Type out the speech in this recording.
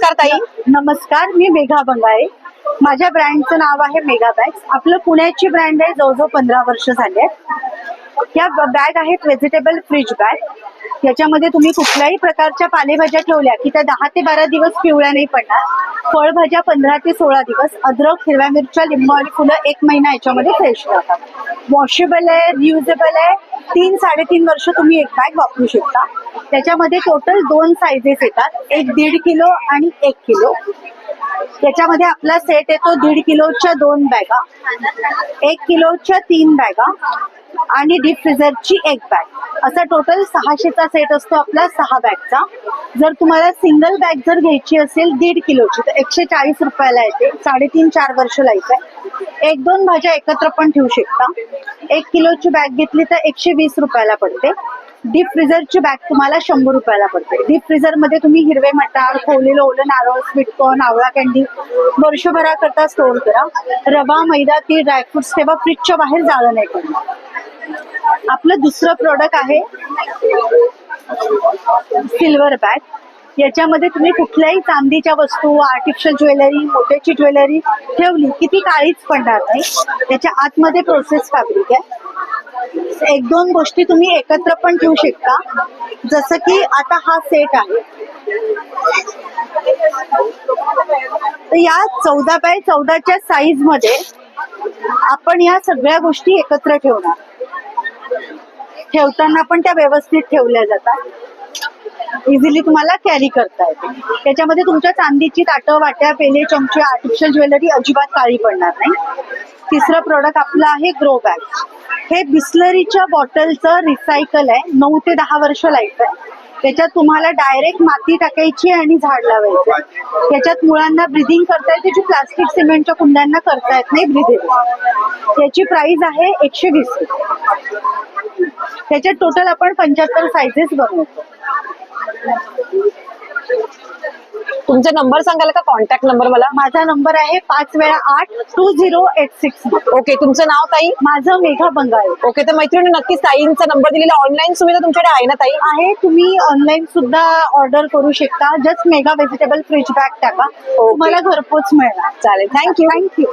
नमस्कार ताई. नमस्कार मी मेघा बंगाळे. माझ्या ब्रँडचं नाव आहे मेगा बॅग्स. आपलं पुण्याची ब्रँड आहे जवळजवळ पंधरा वर्ष झाली आहेत या बॅग आहेत व्हेजिटेबल फ्रीज बॅग. याच्यामध्ये तुम्ही कुठल्याही प्रकारच्या पालेभाज्या ठेवल्या की त्या दहा ते बारा दिवस पिवळ्या नाही पडणार. फळभाज्या पंधरा ते सोळा दिवस अद्रक हिरव्या मिरच्या लिंबू आणि फुलं एक महिना याच्यामध्ये फ्रेश राहतात. वॉशेबल आहे रियुजेबल आहे. तीन साडेतीन वर्ष तुम्ही एक बॅग वापरू शकता. त्याच्यामध्ये टोटल दोन साईजेस येतात. एक दीड किलो आणि एक किलो. त्याच्यामध्ये आपला सेट येतो दीड किलोच्या दोन बॅगा एक किलोच्या तीन बॅगा आणि डीप फ्रीझरची एक बॅग असा टोटल सहाशेचा सेट असतो आपला सहा बॅगचा जर तुम्हाला सिंगल बॅग जर घ्यायची असेल दीड किलोची तर एकशे चाळीस रुपयाला येते. साडेतीन चार वर्ष लाईफ आहे एक दोन भाज्या एकत्र पण ठेवू शकता. एक किलोची बॅग घेतली तर एकशे वीस रुपयाला पडते. डीप फ्रीझरची बॅग तुम्हाला शंभर रुपयाला पडते. डीप फ्रीझरमध्ये तुम्ही हिरवे मटार खोलेलं ओलं नारळ स्वीटकॉर्न आवळा कॅन्डी वर्षभराकरता स्टोर करा. रवा मैदा ती ड्रायफ्रुट्स तेव्हा फ्रीजच्या बाहेर जाळं नाही पडणार. आपलं दुसरं प्रोडक्ट आहे सिल्वर बॅग याच्यामध्ये तुम्ही कुठल्याही चांदीच्या वस्तू आर्टिफिशियल ज्वेलरी मोत्याची ज्वेलरी ठेवली की ती काळीच पडणार नाही. त्याच्या आतमध्ये प्रोसेस फॅब्रिक आहे. एक दोन गोष्टी तुम्ही एकत्र पण ठेवू शकता. जसं की आता हा सेट आहे. तर या चौदा बाय चौदाच्या साईजमध्ये आपण या सगळ्या गोष्टी एकत्र ठेवणार. ठेवताना पण त्या व्यवस्थित ठेवल्या जातात. इझिली तुम्हाला कॅरी करता येते. त्याच्यामध्ये तुमच्या चांदीची ताटं वाट्या पेले चमचे आर्टिफिशियल ज्वेलरी अजिबात काळी पडणार नाही. तिसरं प्रोडक्ट आपलं आहे ग्रो बॅग हे बिस्लरीच्या बॉटलचं रिसायकल आहे. नऊ ते दहा वर्ष लाईफ आहे. त्याच्यात तुम्हाला डायरेक्ट माती टाकायची आणि झाड लावायचं. त्याच्यात मुळांना ब्रिदिंग करता येते जी प्लास्टिक सिमेंटच्या कुंड्यांना करता येत नाही ब्रिदिंग याची प्राइस आहे एकशे वीस. त्याच्यात टोटल आपण पंच्याहत्तर सायझेस बनवतो तुमचा नंबर सांगाल का? कॉन्टॅक्ट नंबर मला? माझा नंबर आहे पाच वेळा आठ two zero eight six. Okay तुमचं नाव ताई? माझं मेघा बंगाळे. ओके तर मैत्रिणी नक्कीच ताईंचा नंबर दिलेला ऑनलाईन सुविधा तुमच्याकडे आहे ना ताई? आहे तुम्ही ऑनलाईन सुद्धा ऑर्डर करू शकता. Just mega vegetable fridge bag टाका. तुम्हाला घरपोच मिळणार. चालेल. Thank you thank you